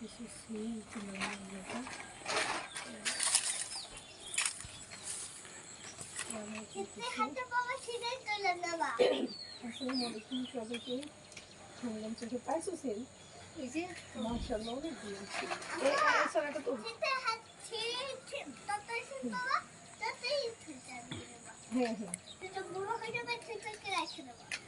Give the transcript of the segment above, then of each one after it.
কিছু সিল তুলে নিয়ে হ্যাঁ হ্যাঁ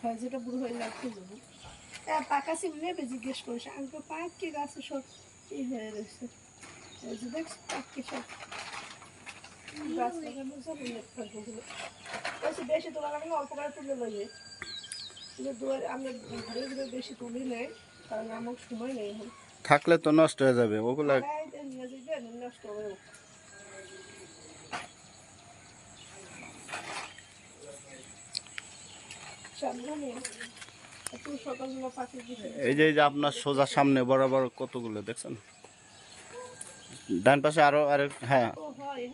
হ্যাঁ যেটা বুড়ো হয়ে লাগতে যাব হ্যাঁ পাকা সিম নেবে জিজ্ঞেস করিস। আমি তো পাককে গাছে সব ই হয়ে রয়েছে পাককে সব। বেশি তোলা আমি অল্প করে তুলে লইয়ে দুয়ার আমরা ঘুরে ঘুরে বেশি তুলি নেই কারণ আমার সময় নেই থাকলে তো নষ্ট হয়ে যাবে ওগুলা নষ্ট সাবধানে এই যে এই যে আপনার সোজা সামনে বরাবর কতগুলো দেখছেন? ডান পাশে আরও আরে হ্যাঁ। ও, হয়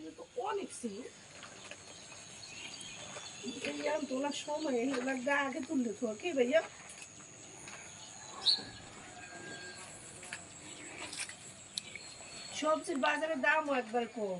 সবজির বাজারে দামও একবার কম।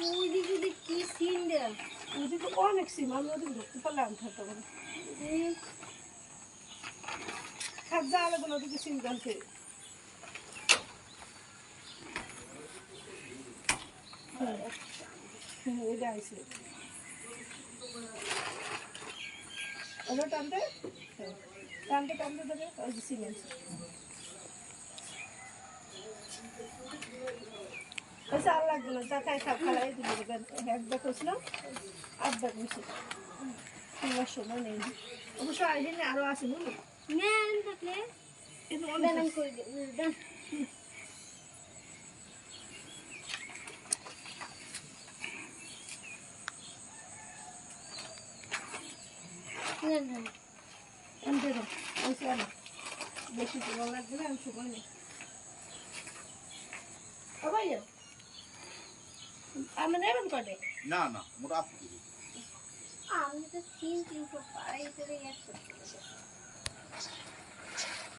ওইদিকে যে কি সিন দেয়? ওদিকে অনেক সিম, আমি ওদিকে ঢুকতে পারলাম থাকতে পারি খাপ যা আলাদা ওদিকে গানছে হ্যাঁ ওইটা আইসে ওটা টানতে? টানতে টানতে দেবে ওই আচ্ছা আর লাগবে না যা খাই খাপ খালাই দিলে দেবেন এক দেখ হয়েছিল আর দেখ মিশে তোমার সময় নেই। অবশ্য আইডিনে আরও আছে বুঝলি কিন্তু অনেক করে দিই। দেন নেন নেন আনতে দাও ওইসে আনো বেশি তোমার লাগবে না আমি সময় নেই। আপনি নেবেন কবে না না মোটা আপনি আমি তো তিন তিনশো